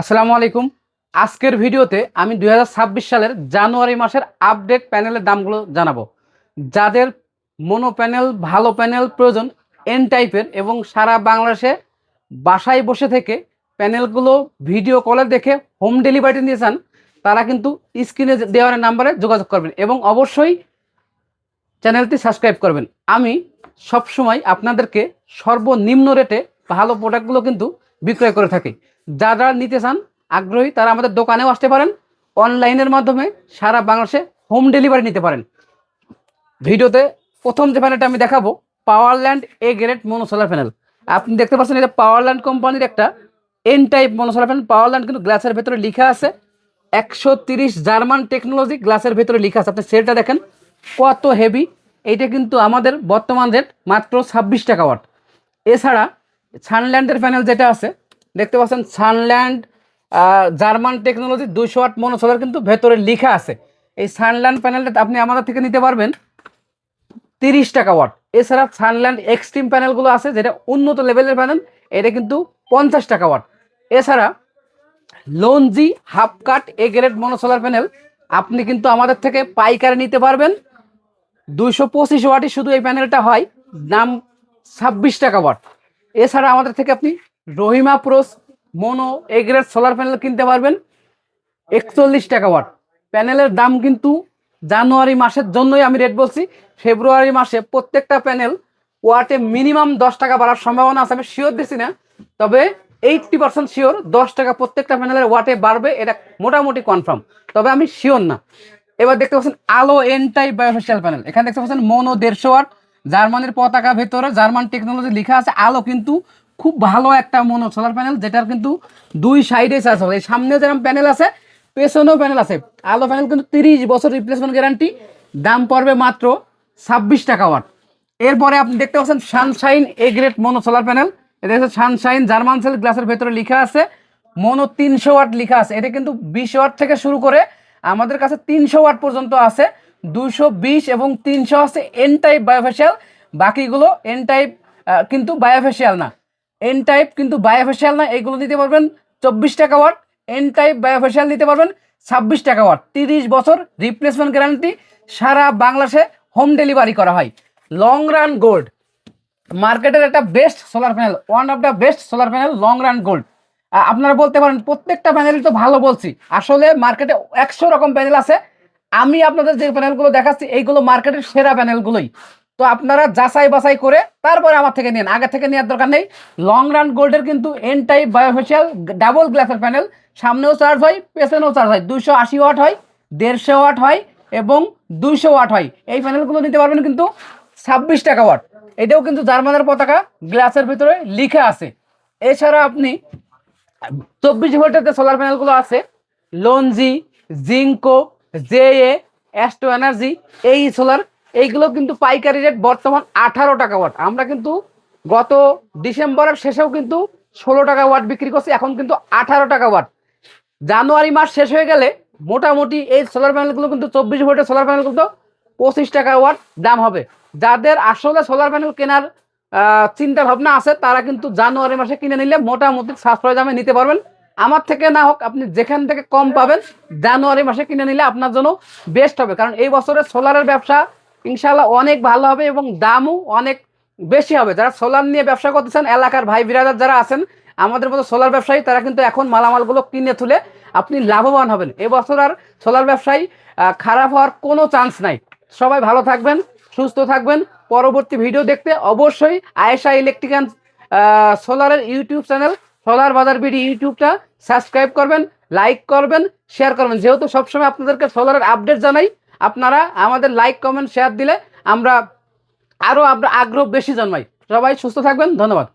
আসসালামু আলাইকুম। আজকের ভিডিওতে আমি দু হাজার ছাব্বিশ সালের জানুয়ারি মাসের আপডেট প্যানেলের দামগুলো জানাব। যাদের মনো প্যানেল, ভালো প্যানেল প্রয়োজন এন টাইপের এবং সারা বাংলাদেশে বাসায় বসে থেকে প্যানেলগুলো ভিডিও কলে দেখে হোম ডেলিভারি নিয়ে চান, তারা কিন্তু স্ক্রিনে দেওয়ার নাম্বারে যোগাযোগ করবেন এবং অবশ্যই চ্যানেলটি সাবস্ক্রাইব করবেন। আমি সবসময় আপনাদেরকে সর্বনিম্ন রেটে ভালো প্রোডাক্টগুলো কিন্তু বিক্রয় করে থাকি। যারা নিতে চান, আগ্রহী, তারা আমাদের দোকানেও আসতে পারেন। অনলাইনের মাধ্যমে সারা বাংলাদেশে হোম ডেলিভারি নিতে পারেন। ভিডিওতে প্রথম যে প্যানেলটা আমি দেখাবো Powerland A grade mono solar panel আপনি দেখতে পাচ্ছেন এটা পাওয়ারল্যান্ড কোম্পানির একটা N type mono solar panel Powerland কিন্তু গ্লাসের ভেতরে লেখা আছে। একশো তিরিশ জার্মান টেকনোলজি গ্লাসের ভেতরে লেখা আছে। আপনি সেলটা দেখেন, কত হেভি এইটা কিন্তু আমাদের বর্তমান রেট মাত্র ছাব্বিশ টাকা ওয়াট এছাড়া সানল্যান্ডের প্যানেল যেটা আছে দেখতে পাচ্ছেন সানল্যান্ড জার্মান টেকনোলজি দুইশো ওয়াট মনোসোলার কিন্তু ভেতরে লেখা আছে। এই সানল্যান্ড প্যানেলটা আপনি আমাদের থেকে নিতে পারবেন তিরিশ টাকা ওয়াট। এছাড়া সানল্যান্ড এক্সট্রিম প্যানেলগুলো আছে যেটা উন্নত লেভেলের প্যানেল, এটা কিন্তু পঞ্চাশ টাকা ওয়াট। এছাড়া Longi half cut A grade mono solar panel, আপনি কিন্তু আমাদের থেকে পাইকারি নিতে পারবেন। দুইশো পঁচিশ ওয়াটই শুধু এই প্যানেলটা হয়, দাম ছাব্বিশ টাকা ওয়াট। এছাড়া আমাদের থেকে আপনি Rahima প্রোস mono A grade solar panel কিনতে পারবেন। একচল্লিশ টাকা ওয়াট প্যানেলের দাম কিন্তু জানুয়ারি মাসের জন্যই আমি রেট বলছি। ফেব্রুয়ারি মাসে প্রত্যেকটা প্যানেল ওয়াটে মিনিমাম দশ টাকা বাড়ার সম্ভাবনা আছে। আমি শিওর দিছি না, তবে এইটটি পার্সেন্ট শিওর দশ টাকা প্রত্যেকটা প্যানেলের ওয়াটে বাড়বে, এটা মোটামুটি কনফার্ম তবে আমি শিওর না। এবার দেখতে পাচ্ছেন আলো এন টাইপ বায়োফেশিয়াল প্যানেল এখানে দেখতে পাচ্ছেন মনো দেড়শো ওয়াট জার্মানির পতাকা ভেতরে জার্মান টেকনোলজি লেখা আছে, আলো কিন্তু খুব ভালো একটা মনো সোলার প্যানেল যেটার কিন্তু দুই সাইডে চার্জ হবে সামনে যেরকম প্যানেল আছে, পেছনেও প্যানেল আছে। আলো প্যানেল কিন্তু তিরিশ বছর রিপ্লেসমেন্ট গ্যারান্টি দাম পড়বে মাত্র ছাব্বিশ টাকা ওয়াট এরপরে আপনি দেখতে পাচ্ছেন Sunshine A grade mono solar panel এটা হচ্ছে সানশাইন জার্মান সেল গ্লাসের ভেতরে লেখা আছে। মনো তিনশো ওয়াট লেখা আছে। এটা কিন্তু বিশ ওয়াট থেকে শুরু করে আমাদের কাছে তিনশো ওয়াট পর্যন্ত আছে। দুশো বিশ এবং তিনশো আছে এন টাইপ বায়োফেশিয়াল বাকিগুলো এন টাইপ কিন্তু বায়োফেশিয়াল না। এন টাইপ কিন্তু বায়োফেশিয়াল না, এগুলো নিতে পারবেন চব্বিশ টাকা ওয়াট এন টাইপ বায়োফেশিয়াল নিতে পারবেন ছাব্বিশ টাকা ওয়াট তিরিশ বছর রিপ্লেসমেন্ট গ্যারান্টি সারা বাংলাদেশে হোম ডেলিভারি করা হয়। লং রান গোল্ড মার্কেটের একটা best solar panel one of the best solar panel long run gold আপনারা বলতে পারেন, প্রত্যেকটা প্যানেল তো ভালো বলছি। আসলে মার্কেটে একশো রকম প্যানেল আছে। আমি আপনাদের যে প্যানেলগুলো দেখাচ্ছি, এইগুলো মার্কেটের সেরা প্যানেলগুলোই তো আপনারা যাচাই বাছাই করে তারপরে আমার থেকে নিন। আগে থেকে নেওয়ার দরকার নেই। লং রান গোল্ডের কিন্তু এন টাইপ বায়োফেশিয়াল ডাবল গ্লাসের প্যানেল সামনেও চার্জ হয়, পেছনেও চার্জ হয়। দুশো আশি ওয়াট হয়, দেড়শো ওয়াট হয় এবং দুইশো ওয়াট হয়। এই প্যানেলগুলো নিতে পারবেন কিন্তু ছাব্বিশ টাকা ওয়াট এটাও কিন্তু জার্মানের পতাকা গ্লাসের ভিতরে লিখা আছে। এছাড়া আপনি চব্বিশ ভোল্টের যে সোলার প্যানেলগুলো আছে Longi Jinko J A Astro energy এই সোলার এইগুলো কিন্তু পাইকারি রেট বর্তমান আঠারো টাকা ওয়াট আমরা কিন্তু গত ডিসেম্বরের শেষেও কিন্তু ষোলো টাকা ওয়াট বিক্রি করছি, এখন কিন্তু আঠারো টাকা ওয়াট জানুয়ারি মাস শেষ হয়ে গেলে মোটামুটি এই সোলার প্যানেলগুলো কিন্তু চব্বিশ ভোল্টের সোলার প্যানেল কিন্তু পঁচিশ টাকা ওয়াট দাম হবে। যাদের আসলে সোলার প্যানেল কেনার চিন্তা ভাবনা আছে, তারা কিন্তু জানুয়ারি মাসে কিনে নিলে মোটামুটি সাশ্রয় দামে নিতে পারবেন। আমার থেকে না হোক, আপনি যেখান থেকে কম পাবেন, জানুয়ারি মাসে কিনে নিলে আপনার জন্য বেস্ট হবে। কারণ এই বছরে সোলারের ব্যবসা ইনশাল্লাহ অনেক ভালো হবে এবং দামও অনেক বেশি হবে। যারা সোলার নিয়ে ব্যবসা করতেছেন, এলাকার ভাই বিরাজার যারা আছেন, আমাদের মতো সোলার ব্যবসায়ী, তারা কিন্তু এখন মালামালগুলো কিনে তুলে আপনি লাভবান হবেন। এবছর আর সোলার ব্যবসায়ী খারাপ হওয়ার কোনো চান্স নাই। সবাই ভালো থাকবেন, সুস্থ থাকবেন। পরবর্তী ভিডিও দেখতে অবশ্যই Ayesha ইলেকট্রিক্যান সোলারের YouTube channel, solar Bazaar BD ইউটিউবটা subscribe করবেন, লাইক করবেন শেয়ার করবেন। যেহেতু সবসময় আপনাদেরকে সোলারের আপডেট জানাই আপনারা আমাদের লাইক কমেন্ট শেয়ার দিলে আমরা আরও আগ্রহ বেশি জন্মাই। সবাই সুস্থ থাকবেন, ধন্যবাদ।